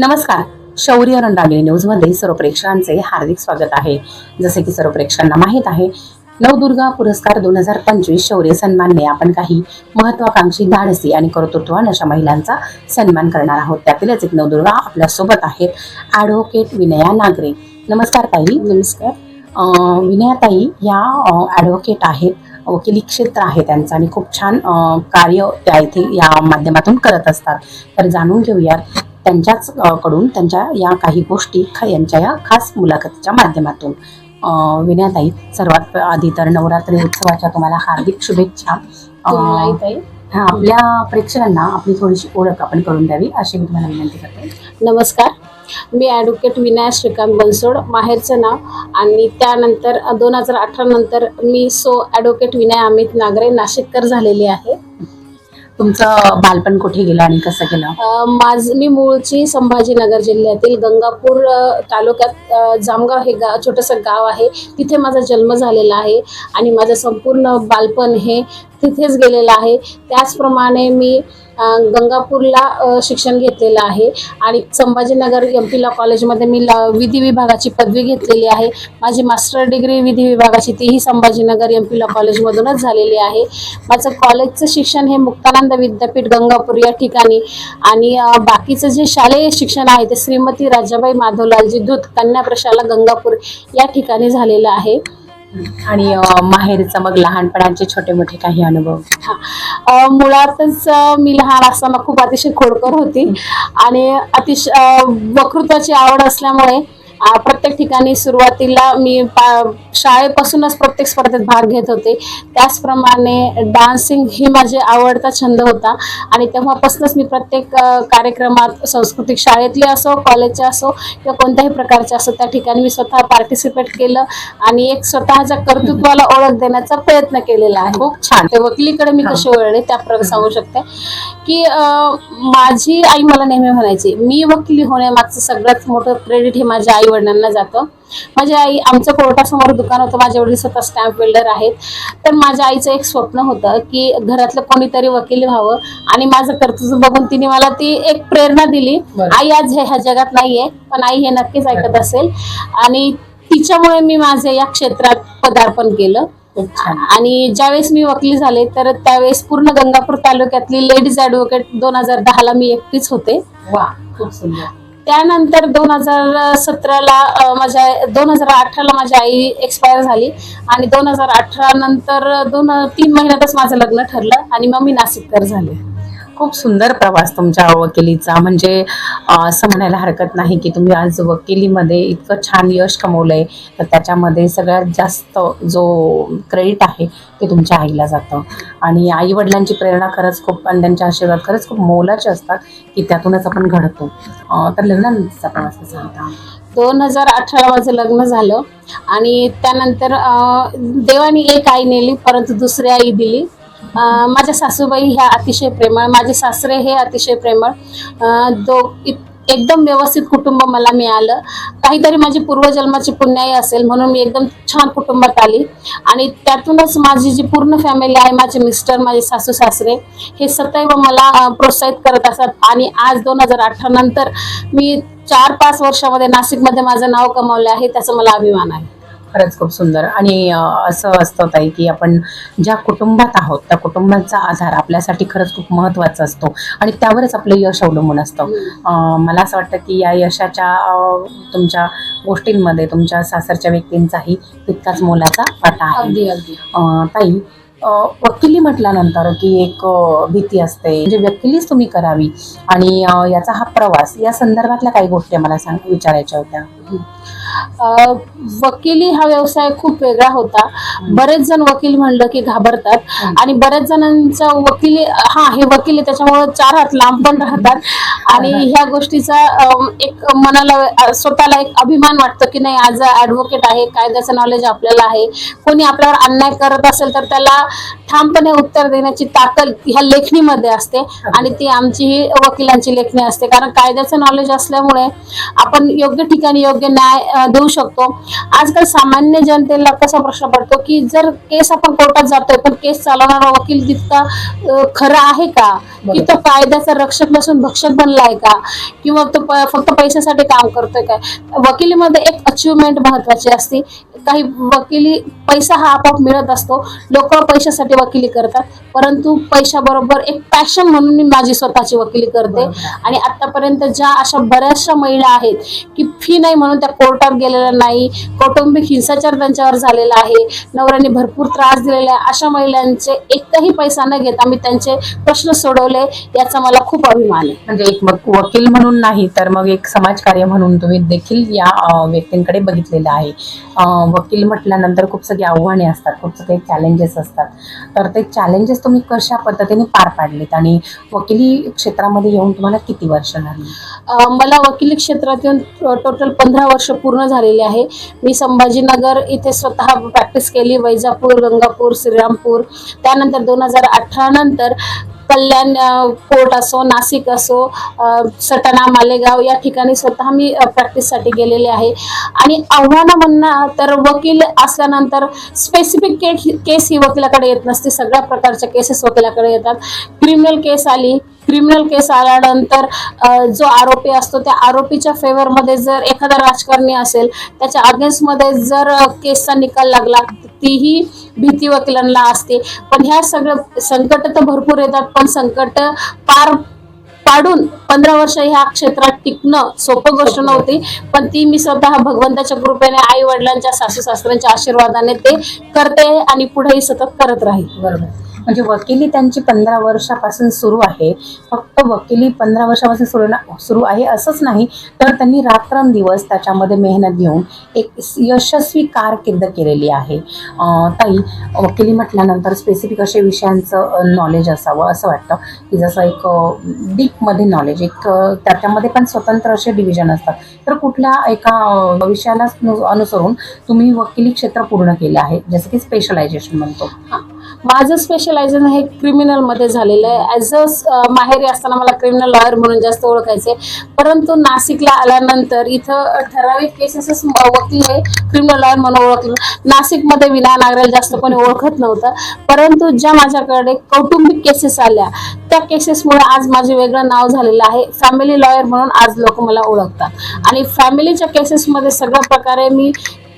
नमस्कार. शौर्य रणरागिणी न्यूजमध्ये सर्व प्रेक्षकांचे हार्दिक स्वागत आहे. जसे की सर्व प्रेक्षकांना माहीत आहे नवदुर्गा पुरस्कार दोन हजार पंचवीस शौर्य सन्मानने आपण काही महत्वाकांक्षी धाडसी आणि कर्तृत्वान अशा महिलांचा सन्मान करणार आहोत. त्यातीलच एक नवदुर्गा आपल्यासोबत आहेत. ॲडव्होकेट विनया नागरे. नमस्कार ताई. नमस्कार. अं, विनयाताई या ॲडव्होकेट आहेत. वकिली क्षेत्र आहे त्यांचं आणि खूप छान कार्य त्या इथे या माध्यमातून करत असतात. तर जाणून घेऊयात. त्यांच्याच कडून त्यांच्या या काही गोष्टी यांच्या या खास मुलाखतीच्या माध्यमातून. विनयाताई सर्वात आधी तर नवरात्री उत्सवाच्या तुम्हाला हार्दिक शुभेच्छा. आपल्या प्रेक्षकांना आपली थोडीशी ओळख आपण करून द्यावी अशी मी तुम्हाला विनंती करते. नमस्कार. मी ॲडव्होकेट विनायक श्रीकांत बनसोड माहेरचं नाव. आणि त्यानंतर दोन हजार अठरा नंतर मी सो ॲडव्होकेट विनय अमित नागरे नाशिककर झालेली आहे. तुमचं बालपण कुठे गेलं आणि कसं गेलं? माझ मी मूळची संभाजीनगर जिल्ह्यातील गंगापूर तालुक्यात जामगाव हे गा छोटंसं गाव आहे. तिथे माझा जन्म झालेला आहे आणि माझं संपूर्ण बालपण हे तिथेच गेलेलं आहे. त्याचप्रमाणे मी गंगापूरला शिक्षण घेतलेलं आहे आणि संभाजीनगर एम पी लॉ कॉलेजमध्ये मी विधी विभागाची पदवी घेतलेली आहे. माझी मास्टर डिग्री विधी विभागाची तीही संभाजीनगर एम पी लॉ कॉलेजमधूनच झालेली आहे. माझं कॉलेजचं शिक्षण हे मुक्तानंद विद्यापीठ गंगापूर या ठिकाणी आणि बाकीचं जे शालेय शिक्षण आहे ते श्रीमती राजाबाई माधवलालजी दूत कन्या प्रशाला गंगापूर या ठिकाणी झालेलं आहे. आणि माहेरचा मग लहानपणाचे छोटे मोठे काही अनुभव. अ, मुळातच मी लहान असताना खूप अतिशय खोडकर होती. आणि अतिशय अ, वक्तृत्वाची आवड असल्यामुळे प्रत्येक ठिकाणी सुरुवातीला मी पा- शाळेपासूनच प्रत्येक स्पर्धेत भाग घेत होते. त्याचप्रमाणे डान्सिंग ही माझी आवडता छंद होता. आणि तेव्हापासूनच मी प्रत्येक कार्यक्रमात सांस्कृतिक शाळेतले असो कॉलेजचे असो किंवा कोणत्याही प्रकारचे असो त्या ठिकाणी मी स्वतः पार्टिसिपेट केलं. आणि एक स्वतःच्या कर्तृत्वाला ओळख देण्याचा प्रयत्न केलेला आहे. खूप छान. ते वकिलीकडे मी. कशी वळले त्या प्रकारे सांगू शकते. की माझी आई मला नेहमी म्हणायची मी वकिली होण्यामागचं सगळ्यात मोठं क्रेडिट हे माझ्या आई वडिलांना जातं. माझी आई आमचं कोर्टासमोर दुकान होतं. माझे वडील स्वतः स्टॅम्प बिल्डर आहेत. तर माझ्या आईचं एक स्वप्न होतं की घरातलं कोणीतरी वकील व्हावं आणि माझं कर्तृत्व बघून तिने मला ती एक प्रेरणा दिली. आई आज हे ह्या जगात नाहीये पण आई हे नक्कीच ऐकत असेल. आणि तिच्यामुळे मी माझे या क्षेत्रात पदार्पण केलं. आणि ज्यावेळेस मी वकील झाले तर त्यावेळेस पूर्ण गंगापूर तालुक्यातली लेडीज ॲडव्होकेट दोन हजार दहाला मी एकटीच होते. वा खूप सुंदर. त्यानंतर दोन हजार सतराला माझ्या दोन हजार अठराला माझी आई एक्सपायर झाली आणि दोन हजार अठरा नंतर दोन तीन महिन्यातच माझं लग्न ठरलं आणि मग मी नाशिककर झाले. खूप सुंदर प्रवास तुमच्या वकिलीचा. म्हणजे असं म्हणायला हरकत नाही की तुम्ही आज वकिलीमध्ये इतकं छान यश कमवलंय तर त्याच्यामध्ये सगळ्यात जास्त जो क्रेडिट आहे ते तुमच्या आईला जातं. आणि आई वडिलांची प्रेरणा खरंच खूप आणि त्यांचे आशीर्वाद खरंच खूप मोलाचे असतात की त्यातूनच आपण घडतो. तर लग्नानंतरचा प्रवास कसा होता? दोन हजार अठरा माझं लग्न झालं आणि त्यानंतर देवाने एक आई नेली परंतु दुसरी आई दिली. माझ्या सासूबाई ह्या अतिशय प्रेमळ माझे सासरे हे अतिशय प्रेमळ. दो एकदम व्यवस्थित कुटुंब मला मिळालं. काहीतरी माझी पूर्वजन्माची पुण्याई असेल म्हणून मी एकदम छान कुटुंबात आली. आणि त्यातूनच माझी जी पूर्ण फॅमिली आहे माझे मिस्टर माझे सासू सासरे हे सदैव मला प्रोत्साहित करत असतात आणि आज दोन हजार अठरा नंतर मी चार पाच वर्षामध्ये नाशिकमध्ये माझं नाव कमावलं आहे त्याचा मला अभिमान आहे. खरंच खूप सुंदर. आणि असं असतं ताई की आपण ज्या कुटुंबात आहोत त्या कुटुंबाचा आधार आपल्यासाठी खरंच खूप महत्त्वाचा असतो. आणि त्यावरच आपलं यश अवलंबून असतं. मला असं वाटतं की या यशाच्या तुमच्या गोष्टींमध्ये तुमच्या सासरच्या व्यक्तींचाही तितकाच मोलाचा वाटा आहे. ताई वकिली म्हटल्यानंतर की एक भीती असते. म्हणजे वकिलीच तुम्ही करावी. आणि याचा हा प्रवास या संदर्भातल्या काही गोष्टी मला सांग विचारायच्या होत्या. वकिली हा व्यवसाय खूप वेगळा होता. बरेच जण वकील म्हणलं की घाबरतात. आणि बऱ्याच जणांचा वकिली हा हे वकील आहे त्याच्यामुळे चार हात लांब पण राहतात. आणि ह्या गोष्टीचा एक मनाला स्वतःला एक अभिमान वाटतो की नाही आज ऍडव्होकेट आहे कायद्याचं नॉलेज आपल्याला आहे. कोणी आपल्यावर अन्याय करत असेल तर त्याला ठामपणे उत्तर देण्याची ताकद ह्या लेखणीमध्ये असते. आणि ती आमची ही वकिलांची लेखणी असते. कारण कायद्याचं नॉलेज असल्यामुळे आपण योग्य ठिकाणी योग्य न्याय देऊ शकतो. आजकाल सामान्य जनतेला कसा प्रश्न पडतो की जर केस आपण कोर्टात जातोय पण केस चालवणारा वकील तितका खरा आहे का? की तो कायद्याचा रक्षक नसून भक्षक बनलाय का? किंवा तो फक्त पैशासाठी काम करतोय काय वकिलीमध्ये एक अचिव्हमेंट महत्वाची असते काही वकिली पैसा हा आपोआप मिळत असतो. लोक पैशासाठी वकिली करतात. परंतु पैशाबरोबर एक पॅशन म्हणून मी माझी स्वतःची वकिली करते. आणि आतापर्यंत ज्या अशा बऱ्याचशा महिला आहेत की फी नाही म्हणून त्या कोर्टात गेलेल्या नाही कौटुंबिक हिंसाचार त्यांच्यावर झालेला आहे नवऱ्याने भरपूर त्रास दिलेला आहे अशा महिलांचे एकही पैसा न घेता मी त्यांचे प्रश्न सोडवले याचा मला खूप अभिमान आहे. म्हणजे एक मग वकील म्हणून नाही तर मग एक समाजकार्य म्हणून तुम्ही देखील या व्यक्तींकडे बघितलेलं आहे. वकील म्हटल्यानंतर खूप सगळी आव्हाने असतात खूप सगळे चॅलेंजेस असतात. तर ते चॅलेंजेस तुम्ही कशा पद्धतीने पार पाडलेत आणि वकिली क्षेत्रामध्ये येऊन तुम्हाला किती वर्ष झाली? मला वकिली क्षेत्रात येऊन टोटल पंधरा वर्ष पूर्ण झालेली आहे. मी संभाजीनगर इथे स्वतः प्रॅक्टिस केली वैजापूर गंगापूर श्रीरामपूर. त्यानंतर दोन हजार अठरा नंतर कल्याण फोर्ट कोर्ट असो नाशिक असो सटाणा मालेगाव या ठिकाणी स्वतः मी प्रॅक्टिससाठी गेलेले आहे. आणि आव्हानं म्हणणं तर वकील असल्यानंतर स्पेसिफिक केस ही वकिलाकडे येत नसते. सगळ्या प्रकारच्या केसेस वकिलाकडे येतात. क्रिमिनल केस आली क्रिमिनल केस आल्यानंतर जो आरोपी असतो त्या आरोपीच्या फेवरमध्ये जर एखादा राजकारणी असेल त्याच्या अगेन्स्टमध्ये जर केसचा निकाल लागला तीही भीती वकिलांना असते. पण ह्या सगळं संकट तर भरपूर येतात पण संकट पार पाडून पंधरा वर्ष ह्या क्षेत्रात टिकणं सोपं गोष्ट नव्हती. पण ती मी स्वतः भगवंताच्या कृपेने आई वडिलांच्या सासू सासऱ्यांच्या आशीर्वादाने ते करते आणि पुढेही सतत करत राहील. बरोबर. म्हणजे वकिली त्यांची पंधरा वर्षापासून सुरू आहे. फक्त वकिली पंधरा वर्षापासून सुरू ना सुरू आहे असंच नाही तर त्यांनी रात्रंदिवस त्याच्यामध्ये मेहनत घेऊन एक यशस्वी कारकीर्द केलेली आहे. ताई वकिली म्हटल्यानंतर स्पेसिफिक असे विषयांचं नॉलेज असावं असं वाटतं. की जसं एक डीपमध्ये नॉलेज एक त्याच्यामध्ये पण स्वतंत्र असे डिव्हिजन असतात. तर कुठल्या एका विषयाला अनुसरून तुम्ही वकिली क्षेत्र पूर्ण केलं आहे जसं की स्पेशलायझेशन म्हणतो. माझं स्पेशलायझेशन हे क्रिमिनलमध्ये झालेलं आहे. ॲज अ माहेरी असताना मला क्रिमिनल लॉयर म्हणून जास्त ओळखायचे. परंतु नाशिकला आल्यानंतर इथं ठराविक केसेसच वकील हे क्रिमिनल लॉयर म्हणून ओळखलं. नाशिकमध्ये विना नागरेल जास्त कोणी ओळखत नव्हतं. परंतु ज्या माझ्याकडे कौटुंबिक केसेस आल्या त्या केसेसमुळे आज माझे वेगळं नाव झालेलं आहे. फॅमिली लॉयर म्हणून आज लोक मला ओळखतात. आणि फॅमिलीच्या केसेसमध्ये सगळ्या प्रकारे मी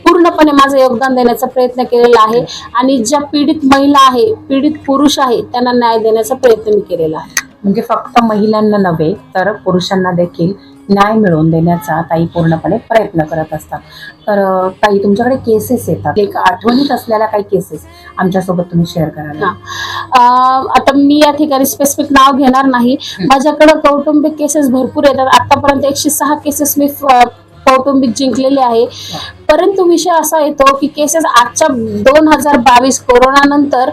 पूर्णपणे माझं योगदान देण्याचा प्रयत्न केलेला आहे. आणि ज्या पीडित महिला आहे पीडित पुरुष आहे त्यांना न्याय देण्याचा प्रयत्न मी केलेला आहे. म्हणजे फक्त महिलांना नव्हे तर पुरुषांना देखील न्याय मिळवून देण्याचा ताई पूर्णपणे प्रयत्न करत असतात. तर ताई तुमच्याकडे केसेस येतात. एक आठवणीत असलेल्या काही केसेस आमच्यासोबत तुम्ही शेअर कराल? हा. आता मी या ठिकाणी स्पेसिफिक नाव घेणार नाही. माझ्याकडे कौटुंबिक केसेस भरपूर येतात. आतापर्यंत एकशे सहा केसेस मी कौटुंबिक जिंकलेले आहे. परंतु विषय असा येतो की केसेस आजच्या दोन हजार बावीस कोरोना नंतर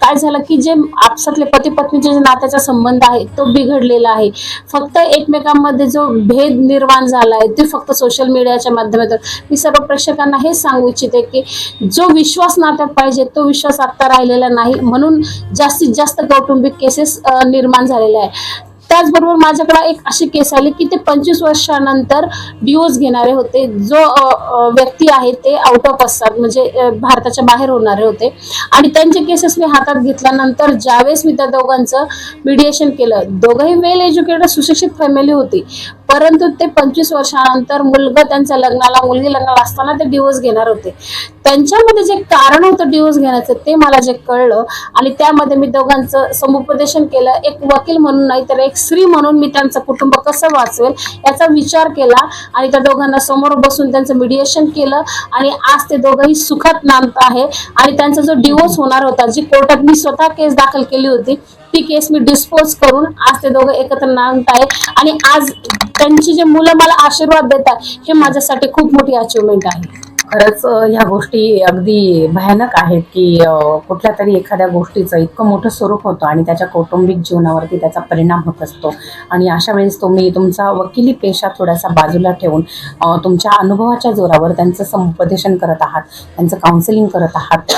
काय झालं की जे आपसातले पती पत्नीचे जे नात्याचा संबंध आहे तो बिघडलेला आहे. फक्त एकमेकांमध्ये जो भेद निर्माण झाला आहे ते फक्त सोशल मीडियाच्या माध्यमातून. मी सर्व प्रेक्षकांना हे सांगू इच्छिते की जो विश्वास नात्यात पाहिजे तो विश्वास आता राहिलेला नाही. म्हणून जास्तीत जास्त कौटुंबिक केसेस निर्माण झालेले आहे. त्याचबरोबर माझ्याकडे एक अशी केस आली की ते पंचवीस वर्षानंतर डिओज घेणारे होते. जो व्यक्ती आहे ते आउट ऑफ असतात म्हणजे भारताच्या बाहेर होणारे होते. आणि त्यांचे केसेस मी हातात घेतल्यानंतर ज्यावेळेस मी त्या दोघांचं मिडिएशन केलं दोघंही वेल एज्युकेटेड सुशिक्षित फॅमिली होती. परंतु ते पंचवीस वर्षानंतर मुलगा त्यांच्या लग्नाला मुलगी लग्नाला असताना ते डिवोर्स घेणार होते. त्यांच्यामध्ये जे कारण होतं डिवोर्स घेण्याचं ते मला जे कळलं आणि त्यामध्ये मी दोघांचं समुपदेशन केलं. एक वकील म्हणून नाही तर एक स्त्री म्हणून मी त्यांचं कुटुंब कसं वाचवेल याचा विचार केला आणि त्या दोघांना समोर बसून त्यांचं मिडिएशन केलं आणि आज ते दोघंही सुखात नांदत आहे. आणि त्यांचा जो डिवोर्स होणार होता जी कोर्टात मी स्वतः केस दाखल केली होती ती केस मी डिस्पोज करून आज ते दोघं एकत्र नांदत आहे आणि आज त्यांची जे मुलं मला आशीर्वाद देतात हे माझ्यासाठी खूप मोठी अचिव्हमेंट आहे. खरंच ह्या गोष्टी अगदी भयानक आहेत की कुठल्या तरी एखाद्या गोष्टीचं इतकं मोठं स्वरूप होतं आणि त्याच्या कौटुंबिक जीवनावरती त्याचा परिणाम होत असतो. आणि अशा वेळेस तुम्ही तुमचा वकिली पेशा थोडासा बाजूला ठेवून तुमच्या अनुभवाच्या जोरावर त्यांचं समुपदेशन करत आहात त्यांचं काउन्सिलिंग करत आहात.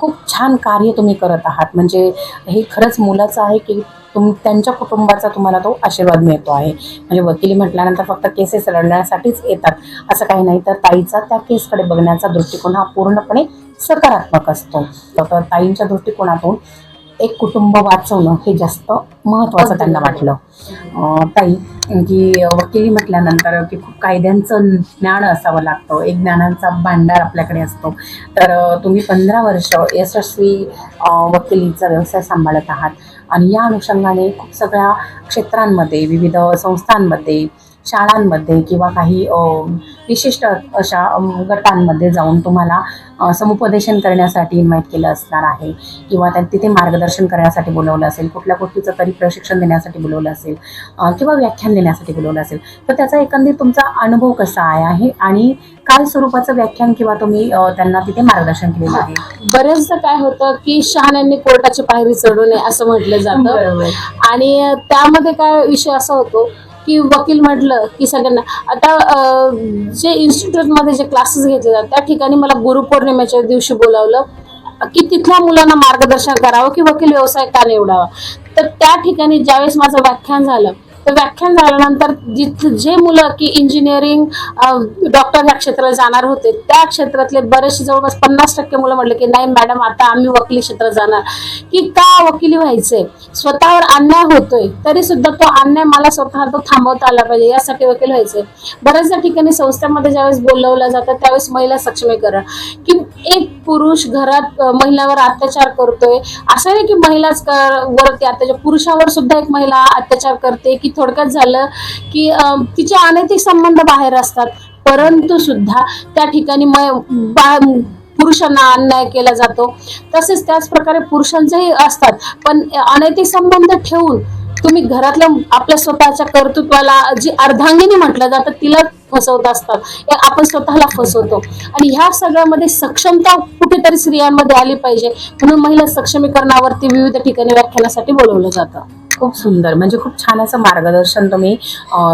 खूप छान कार्य तुम्ही करत आहात. म्हणजे हे खरंच मुलाचं आहे की तुम त्यांच्या कुटुंबाचा तुम्हाला तो आशीर्वाद मिळतो आहे. म्हणजे वकिली म्हटल्यानंतर फक्त केसेस लढण्यासाठीच येतात. असं काही नाही तर ताईचा त्या केसकडे बघण्याचा दृष्टिकोन हा पूर्णपणे सकारात्मक असतो. तर ताईंच्या दृष्टिकोनातून एक कुटुंब वाचवणं हे जास्त महत्त्वाचं त्यांना वाटलं. ताई की वकिली म्हटल्यानंतर की खूप कायद्यांचं ज्ञान असावं लागतं. एक ज्ञानांचा भांडार आपल्याकडे असतो. तर तुम्ही पंधरा वर्ष यशस्वी वकिलीचा व्यवसाय सांभाळत आहात. आणि या अनुषंगाने खूप सगळ्या क्षेत्रांमध्ये विविध संस्थांमध्ये शाळांमध्ये किंवा काही विशिष्ट अशा गटांमध्ये जाऊन तुम्हाला समुपदेशन करण्यासाठी इन्व्हाइट केलं असणार आहे किंवा त्या तिथे मार्गदर्शन करण्यासाठी बोलवलं असेल कुठल्या गोष्टीचं तरी प्रशिक्षण देण्यासाठी बोलवलं असेल किंवा व्याख्यान देण्यासाठी बोलवलं असेल तर त्याचा एकंदरीत तुमचा अनुभव कसा आहे आणि काय स्वरूपाचं व्याख्यान किंवा तुम्ही त्यांना तिथे मार्गदर्शन केलेलं आहे? बरेचदा काय होतं की शहाण्यांनी कोर्टाची पायरी चढू नये असं म्हटलं जातं. आणि त्यामध्ये काय विषय असा होतो की वकील म्हटलं की सगळ्यांना. आता जे इन्स्टिट्यूटमध्ये जे क्लासेस घेतले जातात त्या ठिकाणी मला गुरुपौर्णिमेच्या दिवशी बोलावलं की तिथल्या मुलांना मार्गदर्शन करावं की वकील व्यवसाय का निवडावा. तर त्या ठिकाणी ज्यावेळेस माझं व्याख्यान झालं तर व्याख्यान झाल्यानंतर जिथ जे मुलं की इंजिनिअरिंग डॉक्टर ह्या क्षेत्राला जाणार होते त्या क्षेत्रातले बरेचसे जवळपास पन्नास टक्के मुलं म्हटले की नाही मॅडम आता आम्ही वकिली क्षेत्रात जाणार. की का वकिली व्हायचंय स्वतःवर अन्याय होतोय तरी सुद्धा तो अन्याय मला स्वतः तो थांबवता आला पाहिजे यासाठी वकील व्हायचंय बऱ्याचशा ठिकाणी संस्थेमध्ये ज्यावेळेस बोलवलं जातं त्यावेळेस महिला सक्षमीकरण की एक पुरुष घरात महिलावर अत्याचार करतोय असं नाही की महिलाच कर- वरती अत्याचार पुरुषावर सुद्धा एक महिला अत्याचार करते की थोडक्यात झालं की तिचे अनैतिक संबंध बाहेर असतात. परंतु सुद्धा त्या ठिकाणी मै- बा- पुरुषांना अन्याय केला जातो. तसेच त्याच प्रकारे पुरुषांचेही असतात. पण अनैतिक संबंध ठेवून तुम्ही घरातल्या आपल्या स्वतःच्या कर्तृत्वाला जी अर्धांगिनी म्हटलं जातं तिला फसवत असतात. हे आपण स्वतःला फसवतो. आणि ह्या सगळ्यामध्ये सक्षमता कुठेतरी स्त्रियांमध्ये आली पाहिजे. म्हणून महिला सक्षमीकरणावरती विविध ठिकाणी व्याख्यानासाठी बोलवलं जातं. खूप सुंदर. म्हणजे खूप छान असं मार्गदर्शन तुम्ही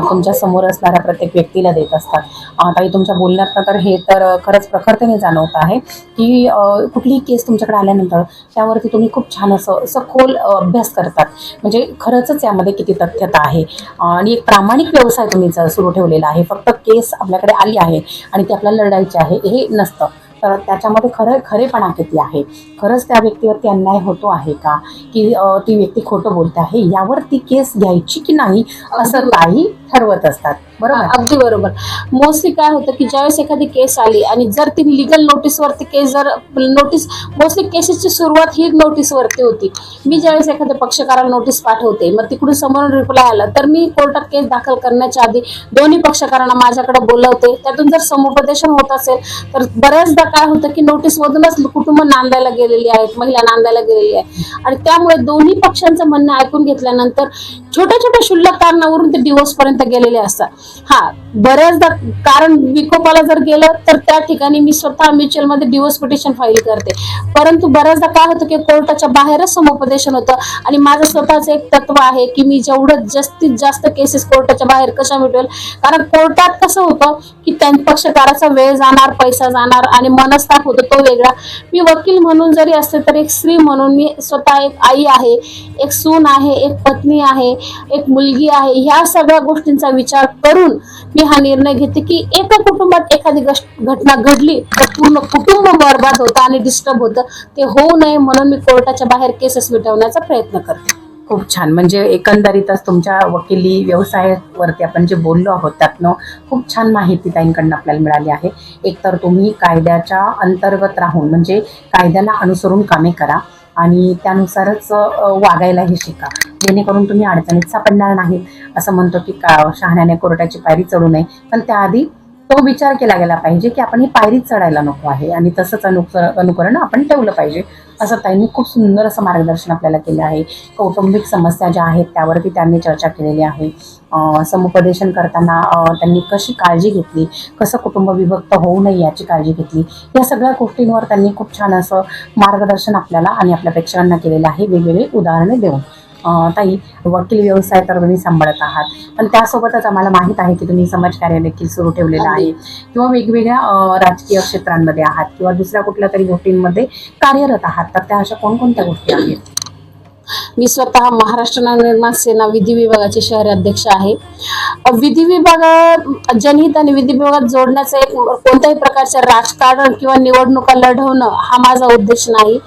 तुमच्यासमोर असणाऱ्या प्रत्येक व्यक्तीला देत असतात. काही ताई तुमच्या बोलण्यात तर हे तर खरंच प्रखरतेने जाणवत आहे की कुठलीही केस तुमच्याकडे आल्यानंतर त्यावरती तुम्ही खूप छान असं सखोल अभ्यास करतात. म्हणजे खरंच यामध्ये किती तथ्यता आहे. आणि एक प्रामाणिक व्यवसाय तुम्ही सुरू ठेवलेला आहे फक्त केस आपल्याकडे आली आहे आणि ती आपल्याला लढायची आहे हे नसतं. तर त्याच्यामध्ये खरं खरेपणा किती आहे? खरंच त्या व्यक्तीवरती अन्याय होतो आहे का? की ती व्यक्ती खोटं बोलते आहे? यावर ती केस घ्यायची की नाही असं ताई ठरवत असतात. बरोबर? अगदी बरोबर. मोस्टली काय होतं की ज्यावेळेस एखादी केस आली आणि जर ती लिगल नोटीसवरती केस जर नोटीस मोस्टली केसेसची सुरुवात ही नोटीसवरती होती. मी ज्यावेळेस एखाद्या पक्षकाराला नोटीस पाठवते मग तिकडून समोरून रिप्लाय आला तर मी कोर्टात केस दाखल करण्याच्या आधी दोन्ही पक्षकारांना माझ्याकडे बोलवते. त्यातून जर समुपदेशन होत असेल तर बऱ्याचदा काय होतं की नोटीस मधूनच कुटुंब नांदायला गेलेली आहेत महिला नांदायला गेलेली आहे आणि त्यामुळे दोन्ही पक्षांचं म्हणणं ऐकून घेतल्यानंतर छोट्या छोट्या क्षुल्लक कारणावरून ते डिवोर्स पर्यंत गेलेले असतात. हा बऱ्याचदा कारण विकोपाला जर गेलं तर त्या ठिकाणी मी स्वतः म्युच्युअलमध्ये डिवोर्स पिटिशन फाईल करते. परंतु बऱ्याचदा काय होतं की कोर्टाच्या बाहेरच समुपदेशन होतं आणि माझं स्वतःचं एक तत्व आहे की मी जेवढं जास्तीत जास्त केसेस कोर्टाच्या बाहेर कशा मिटवेल. कारण कोर्टात कसं होतं की त्या पक्षकाराचा वेळ जाणार पैसा जाणार आणि मनस्ताप होतो तो वेगळा. मी वकील म्हणून जरी असते तर एक स्त्री म्हणून मी स्वतः एक आई आहे एक सून आहे एक पत्नी आहे. एक मुलगी आहे. ह्या सगळ्या गोष्टींचा विचार करून मी हा निर्णय घेते की एका कुटुंबात एखादी घटना घडली तर पूर्ण कुटुंब बर्बाद होतं आणि डिस्टर्ब होतं. ते होऊ नये म्हणून मी कोर्टाच्या बाहेर केसेस मिटवण्याचा प्रयत्न करते. खूप छान. म्हणजे एकंदरीतच तुमच्या वकिली व्यवसायावरती आपण जे बोललो आहोत त्यातनं खूप छान माहिती ताईंकडनं आपल्याला मिळाली आहे. एकतर तुम्ही कायद्याच्या अंतर्गत राहून म्हणजे कायद्याला अनुसरून कामे करा. आणि त्यानुसारच वागायलाही शिका. जेणेकरून तुम्ही अडचणीत सापडणार नाहीत. असं म्हणतो की का शहाण्याने कोर्टाची पायरी चढू नये. पण त्याआधी तो विचार केला गेला पाहिजे की आपण ही पायरीच चढायला नको आहे आणि तसंच अनुकर अनुकरण आपण ठेवलं पाहिजे. असं त्यांनी खूप सुंदर असं मार्गदर्शन आपल्याला केलं आहे. कौटुंबिक समस्या ज्या आहेत त्यावरती त्यांनी चर्चा केलेली आहे. समुपदेशन करताना त्यांनी कशी काळजी घेतली कसं कुटुंब विभक्त होऊ नये याची काळजी घेतली या सगळ्या गोष्टींवर त्यांनी खूप छान असं मार्गदर्शन आपल्याला आणि आपल्या प्रेक्षकांना केलेलं आहे. वेगवेगळी उदाहरणे देऊन. ताई वकील व्यवसाय तर तुम्ही सांभाळत आहात. पण त्यासोबतच आम्हाला माहीत आहे की तुम्ही समाजकार्य देखील सुरू ठेवलेलं आहे. किंवा वेगवेगळ्या राजकीय क्षेत्रांमध्ये आहात किंवा दुसऱ्या कुठल्या तरी गोष्टींमध्ये कार्यरत आहात तर त्या अशा कोणकोणत्या गोष्टी आहेत? मी स्वतः महाराष्ट्र नवनिर्माण सेना विधी विभागाचे शहर अध्यक्ष आहे. विधी विभाग जनहित आणि विधी विभागात जोडण्याचं एक कोणत्याही प्रकारचं राजकारण किंवा निवडणुका लढवणं हा माझा उद्देश नाही.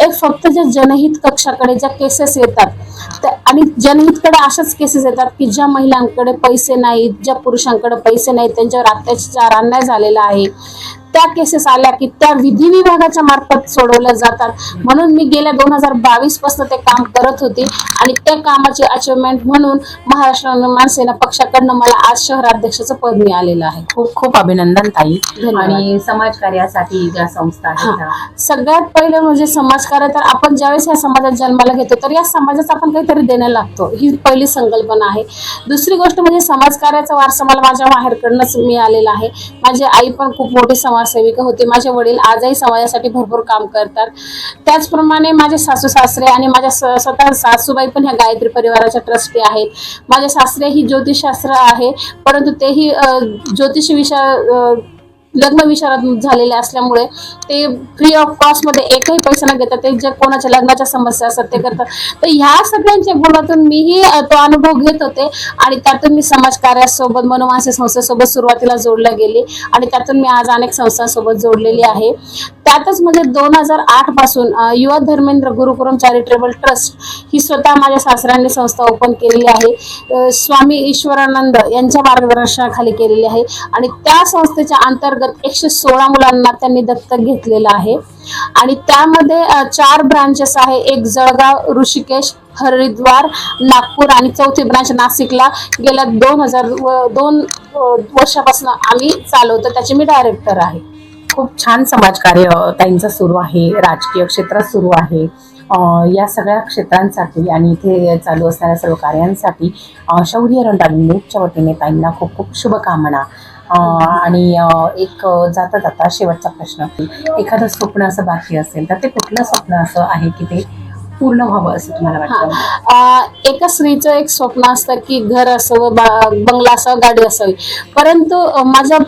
एक फक्त ज्या जनहित कक्षाकडे ज्या केसेस येतात आणि जनहितकडे अशाच केसेस येतात की ज्या महिलांकडे पैसे नाहीत ज्या पुरुषांकडे पैसे नाहीत त्यांच्यावर अत्याचार अन्याय झालेला आहे. त्या केसेस आल्या की त्या विधी विभागाच्या मार्फत सोडवल्या जातात. म्हणून मी गेल्या दोन हजार बावीसपासून ते काम करत होते आणि त्या कामाची अचिव्हमेंट म्हणून महाराष्ट्र निर्माण सेना पक्षाकडनं मला आज शहराध्यक्षाचं पद मिळालेलं आहे. खूप खूप अभिनंदन ताई. आणि समाज कार्यासाठी ज्या संस्था सगळ्यात पहिलं म्हणजे खरं तर आपण ज्यावेळेस या समाजात जन्माला घेतो तर या समाजाचा आपण काहीतरी देणं लागतो. ही पहिली संकल्पना आहे. दुसरी गोष्ट म्हणजे समाजकार्याचा वारसा मला माझ्या माहेरकडनंच मिळालेला आहे. माझी आई पण खूप मोठी समाजसेविका होती. माझे वडील आजही समाजासाठी भरपूर काम करतात. त्याचप्रमाणे माझे सासू सासरे आणि माझ्या स- स्वतः सासूबाई पण ह्या गायत्री परिवाराच्या ट्रस्टी आहेत. माझे सासरे ही ज्योतिषशास्त्र आहे परंतु तेही ज्योतिष विषय लग्न विशारद झालेले असल्यामुळे ते फ्री ऑफ कॉस्टमध्ये एकही पैसा न घेतात ते जे कोणाच्या लग्नाच्या समस्या असतात ते करतात. तर ह्या सगळ्यांच्या गुणातून मीही तो अनुभव घेत होते आणि त्यातून मी समाजकार्यासोबत कार्यासोबत संस्थेसोबत सुरुवातीला जोडल्या गेले आणि त्यातून मी आज अनेक संस्थांसोबत जोडलेली आहे. त्यातच म्हणजे दोन हजार आठपासून युवा धर्मेंद्र गुरुकुरम चॅरिटेबल ट्रस्ट ही स्वतः माझ्या सासऱ्यांनी संस्था ओपन केलेली आहे. स्वामी ईश्वरानंद यांच्या मार्गदर्शनाखाली केलेली आहे आणि त्या संस्थेच्या अंतर्गत एकशे सोळा मुलांना त्यांनी दत्तक घेतलेलं आहे. आणि त्यामध्ये चार ब्रांचेस आहे. एक जळगाव ऋषिकेश हरिद्वार नागपूर आणि चौथी ब्रांच नाशिकला. गेल्या दोन हजार दोन वर्षापासून आम्ही चालवतो. त्याचे मी डायरेक्टर आहे. खूप छान समाजकार्य ताईंचं सुरू आहे राजकीय क्षेत्रात सुरू आहे. या सगळ्या क्षेत्रांसाठी आणि इथे चालू असणाऱ्या सर्व कार्यांसाठी शौर्य रणराग न्यूजच्या वतीने ताईंना खूप खूप शुभकामना. आणि एक जाता जाता शेवटचा प्रश्न. एखादं स्वप्न असं बाकी असेल तर ते कुठलं स्वप्न असं आहे की ते पूर्ण व्हावं असं तुम्हाला वाटतं? एका स्त्रीचं एक स्वप्न असतं की घर असावं बा- बंगला असावं गाडी असावी. परंतु माझ्या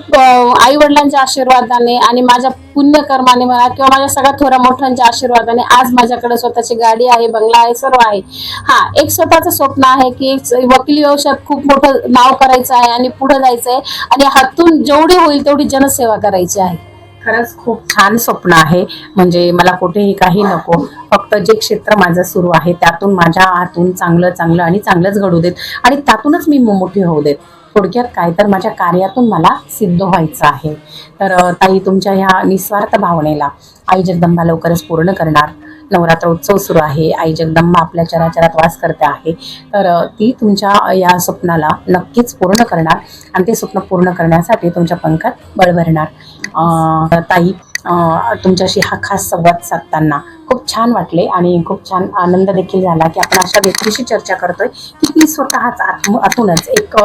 आई वडिलांच्या आशीर्वादाने आणि माझ्या पुण्यकर्माने म्हणा किंवा माझ्या सगळ्या थोड्या मोठ्यांच्या आशीर्वादाने आज माझ्याकडे स्वतःची गाडी आहे बंगला आहे सर्व आहे. हा एक स्वतःचं स्वप्न आहे की वकिली व्यवसायात खूप मोठं नाव करायचं आहे आणि पुढे जायचं आहे आणि हातून जेवढी होईल तेवढी जनसेवा करायची आहे. खरंच खूप छान स्वप्न आहे. म्हणजे मला कुठेही काही नको. फक्त जे क्षेत्र माझं सुरू आहे त्यातून माझ्या हातून चांगलं चांगलं आणि चांगलंच घडू देत. आणि त्यातूनच मी मोठी होऊ देत. थोडक्यात काय तर माझ्या कार्यातून मला सिद्ध व्हायचं आहे. तर ताई तुमच्या ह्या निस्वार्थ भावनेला आई जगदंबा लवकरच पूर्ण करणार. नवरात्र उत्सव सुरू आहे. आई जगदंबा आपल्या चराचरात वास करते आहे. तर ती तुमच्या या स्वप्नाला नक्कीच पूर्ण करणार आणि ते स्वप्न पूर्ण करण्यासाठी तुमच्या पंखात बळ भरणार ताई तुमच्याशी हा खास संवाद साधताना खूप छान वाटले आणि खूप छान आनंद देखील झाला की आपण अशा व्यक्तीशी चर्चा करतोय की ती स्वतःच आत्म आतूनच एक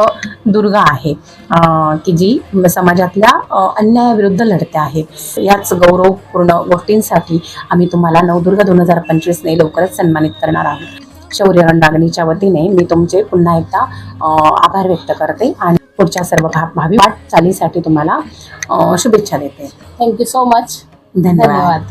दुर्गा आहे. की जी समाजातल्या अन्यायाविरुद्ध लढते आहे. याच गौरवपूर्ण गोष्टींसाठी आम्ही तुम्हाला नवदुर्गा दोन हजार पंचवीसने लवकरच सन्मानित करणार आहोत. शौर्य रणरागणीच्या वतीने मी तुमचे पुन्हा एकदा आभार व्यक्त करते आणि पुढच्या सर्व भावी वाटचालीसाठी तुम्हाला शुभेच्छा देते. थँक्यू सो मच धन्यवाद.